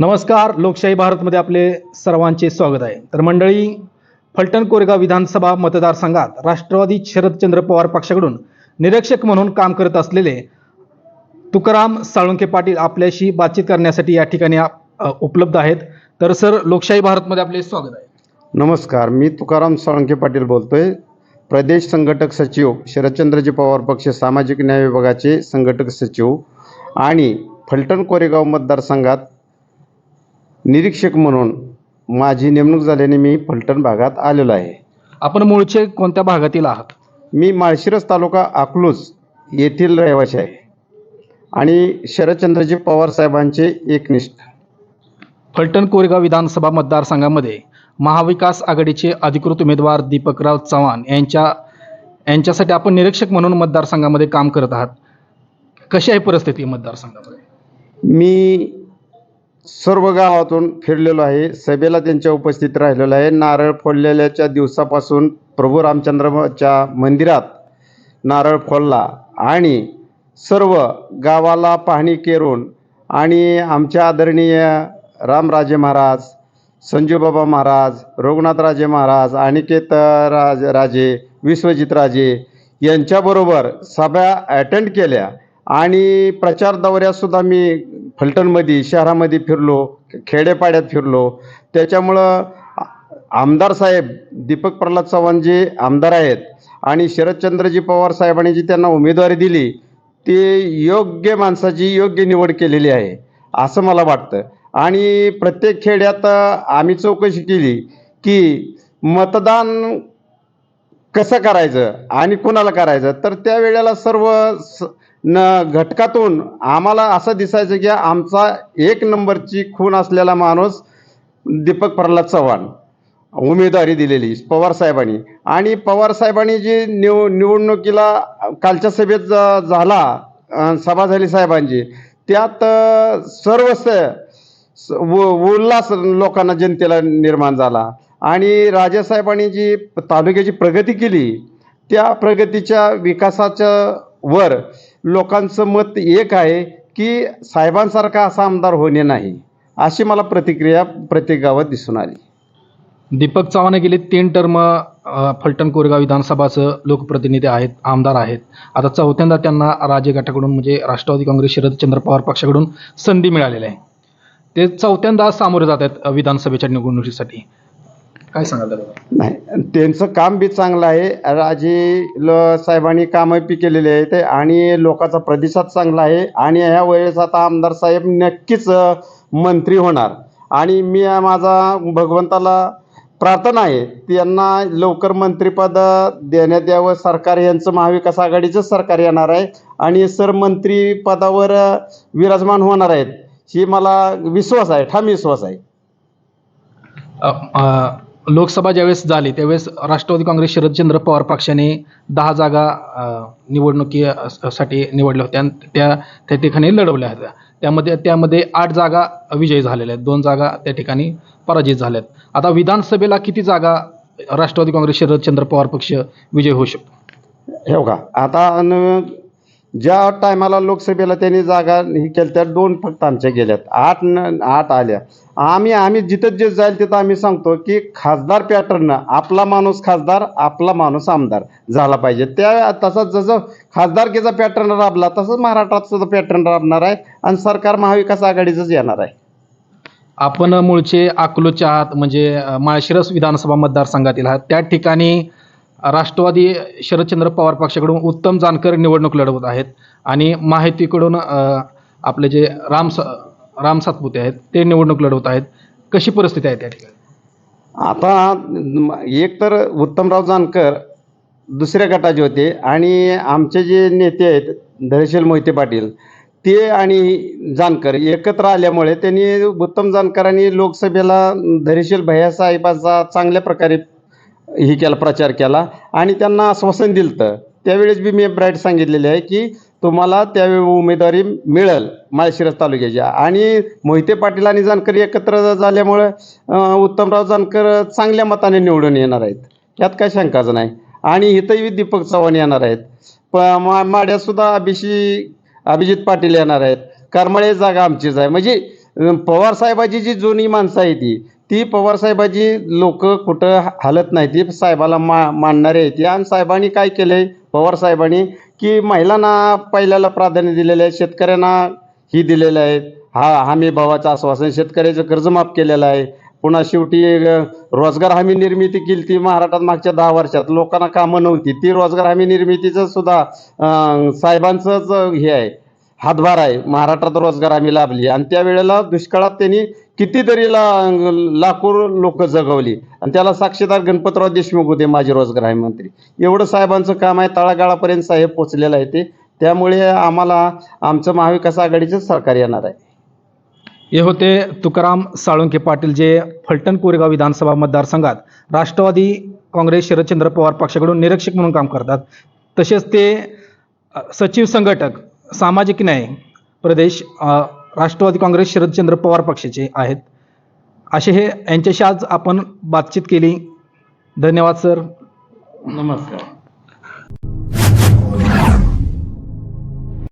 नमस्कार लोकशाही भारतमध्ये आपले सर्वांचे स्वागत आहे. तर मंडळी फलटण कोरेगाव विधानसभा मतदारसंघात राष्ट्रवादी शरदचंद्र पवार पक्षाकडून निरीक्षक म्हणून काम करत असलेले तुकाराम साळुंके पाटील आपल्याशी बातचीत करण्यासाठी या ठिकाणी उपलब्ध आहेत. तर सर लोकशाही भारतमध्ये आपले स्वागत आहे. नमस्कार मी तुकाराम साळुंके पाटील बोलतोय. प्रदेश संघटक सचिव शरदचंद्रजी पवार पक्ष सामाजिक न्याय विभागाचे संघटक सचिव आणि फलटण कोरेगाव मतदारसंघात निरीक्षक म्हणून माझी नेमणूक झाल्याने मी फलटण भागात आलेलो आहे. आपण मूळचे कोणत्या भागातील आहात? मी माळशिरस तालुका अकलूज येथील रहिवासी आहे. आणि शरदचंद्रजी पवार साहेबांचे एकनिष्ठ. फलटण कोरेगाव विधानसभा मतदारसंघामध्ये महाविकास आघाडीचे अधिकृत उमेदवार दीपकराव चव्हाण यांच्या यांच्यासाठी आपण निरीक्षक म्हणून मतदारसंघामध्ये काम करत आहात. कशी आहे परिस्थिती मतदारसंघामध्ये? मी सर्व गावातून फिरलेलो आहे. सभेला त्यांच्या उपस्थित राहिलेलो आहे. नारळ फोडलेल्याच्या दिवसापासून प्रभू रामचंद्रच्या मंदिरात नारळ फोडला आणि सर्व गावाला पाहणी केरून आणि आमच्या आदरणीय रामराजे महाराज संजूबाबा महाराज रघुनाथराजे महाराज अनिकेत राज राजे विश्वजित राजे यांच्याबरोबर सभा अटेंड केल्या. आणि प्रचार दौऱ्यातसुद्धा मी फलटणमध्ये शहरामध्ये फिरलो खेडेपाड्यात फिरलो. त्याच्यामुळं आमदार साहेब दीपक प्रल्हाद चव्हाण जे आमदार आहेत आणि शरदचंद्रजी पवार साहेबांनी जी त्यांना उमेदवारी दिली ते योग्य माणसाची योग्य निवड केलेली आहे असं मला वाटतं. आणि प्रत्येक खेड्यात आम्ही चौकशी केली की मतदान कसं करायचं आणि कुणाला करायचं तर त्यावेळेला सर्व स न घटकातून आम्हाला असं दिसायचं की आमचा एक नंबरची खून असलेला माणूस दीपक प्रल्हाद चव्हाण उमेदवारी दिलेली पवार साहेबांनी. आणि पवार साहेबांनी जी निव निवडणुकीला कालच्या सभेत झाला सभा झाली साहेबांची त्यात सर्व स- स- उल्हास लोकांना जनतेला निर्माण झाला. आणि राजेसाहेबांनी जी तालुक्याची प्रगती केली त्या प्रगतीच्या विकासाच्या वर लोकांचं मत एक आहे की साहेबांसारखा असा आमदार होणे नाही अशी मला प्रतिक्रिया प्रत्येक गावात दिसून आली. दीपक चव्हाण गेले तीन टर्म फलटण कोरेगाव विधानसभाचं लोकप्रतिनिधी आहेत आमदार आहेत. आता चौथ्यांदा त्यांना राज्य गटाकडून म्हणजे राष्ट्रवादी काँग्रेस शरदचंद्र पवार पक्षाकडून संधी मिळालेली आहे. ते चौथ्यांदा सामोरे जात आहेत विधानसभेच्या निवडणुकीसाठी. काय सांगाल त्याबद्दल? नाही त्यांचं काम बी चांगलं आहे. राजे ल साहेबांनी कामं बी केलेली आहेत आणि लोकांचा प्रतिसाद चांगला आहे. आणि ह्या वेळेस आता आमदार साहेब नक्कीच अ, मंत्री होणार. आणि मी अ, माझा भगवंताला प्रार्थना आहे. त्यांना लवकर मंत्रिपद देण्यात यावं. सरकार यांचं महाविकास आघाडीचंच सरकार येणार आहे. आणि सर मंत्रिपदावर अ, विराजमान होणार आहेत. ही मला विश्वास आहे. ठाम विश्वास आहे. अ, अ, लोकसभा ज्यावेळेस झाली त्यावेळेस राष्ट्रवादी काँग्रेस शरदचंद्र पवार पक्षाने दहा जागा निवडणुकी निवडणुकीसाठी निवडल्या होत्या. आणि त्या त्या ठिकाणी लढवल्या होत्या. त्यामध्ये त्यामध्ये आठ जागा विजयी झालेल्या आहेत. दोन जागा त्या ठिकाणी पराजित झाल्यात. आता विधानसभेला किती जागा राष्ट्रवादी काँग्रेस शरदचंद्र पवार पक्ष विजय होऊ शकतो? हो का आता ज्या टायमाला लोकसभेला त्यांनी जागा हे केल्या त्या दोन फक्त आमच्या गेल्यात. आठ न आठ आल्या. आम्ही आम्ही जिथं जे जाईल तिथं आम्ही सांगतो की खासदार पॅटर्न आपला माणूस खासदार आपला माणूस आमदार झाला पाहिजे. त्या तसा जसं खासदारकीचा पॅटर्न राबला तसंच महाराष्ट्रात सुद्धा पॅटर्न राबणार आहे आणि सरकार महाविकास आघाडीचंच येणार आहे. आपण मूळचे अकलूच्या आहात म्हणजे माळशिरस विधानसभा मतदारसंघातील आहात. त्या ठिकाणी राष्ट्रवादी शरदचंद्र पवार पक्षाकडून उत्तम जानकर निवडणूक लढवत आहेत. आणि माहितीकडून आपले जे राम स राम सातपुते आहेत ते निवडणूक लढवत आहेत. कशी परिस्थिती आहे त्या ठिकाणी? आता एक तर उत्तमराव जानकर दुसऱ्या गटाचे होते आणि आमचे जे नेते आहेत धैर्यशील मोहिते पाटील ते आणि जानकर एकत्र आल्यामुळे त्यांनी उत्तम जानकरांनी लोकसभेला धैर्यशील भैयासाहेबाचा चांगल्या प्रकारे हे केला प्रचार केला आणि त्यांना आश्वासन दिलं तर त्यावेळेस बी मी ब्राईट सांगितलेले आहे की तुम्हाला त्यावेळी उमेदवारी मिळेल माळशिरस तालुक्याच्या. आणि मोहिते पाटील आणि जानकर एकत्र झाल्यामुळं उत्तमराव जानकर चांगल्या मताने निवडून येणार आहेत. यात काय शंकाच नाही. आणि इथंही दीपक चव्हाण येणार आहेत. प मा माड्यात अभिषी अभिजित पाटील येणार आहेत. करमळे जागा आमचीच आहे. म्हणजे पवार पवारसाहेबाची जी जुनी माणसं आहे ती ती पवारसाहेबाची लोक कुठं हलत नाही. ती साहेबाला मा मानणारे आहे ती. आणि साहेबांनी काय केलं आहे पवारसाहेबांनी की महिलांना पहिल्याला प्राधान्य दिलेलं आहे शेतकऱ्यांना ही दिलेलं आहे. हा हमी भावाचं आश्वासन शेतकऱ्याचं कर्ज माफ केलेलं आहे. पुन्हा शेवटी रोजगार हमी निर्मिती केली ती महाराष्ट्रात मागच्या दहा वर्षात. लोकांना कामं नव्हती. ती रोजगार हमी निर्मितीचं सुद्धा साहेबांचंच हे आहे. हातभार आहे. महाराष्ट्रात रोजगार हमी लाभली. आणि त्यावेळेला दुष्काळात त्यांनी कितीतरी ला लाखो लोक जगवली. आणि त्याला साक्षीदार गणपतराव देशमुख होते माजी रोजगार आहे मंत्री. एवढं साहेबांचं काम आहे तळागाळापर्यंत साहेब पोचलेलं आहे ते. त्यामुळे आम्हाला आमचं महाविकास आघाडीचं सरकार येणार आहे. हे होते तुकाराम साळुंके पाटील जे फलटण कोरेगाव विधानसभा मतदारसंघात राष्ट्रवादी काँग्रेस शरदचंद्र पवार पक्षाकडून निरीक्षक म्हणून काम करतात. तसेच ते सचिव संघटक सामाजिक न्याय प्रदेश राष्ट्रवादी काँग्रेस शरदचंद्र पवार पक्षाचे आहेत. असे हे यांच्याशी आज आपण बातचीत केली. धन्यवाद सर. नमस्कार.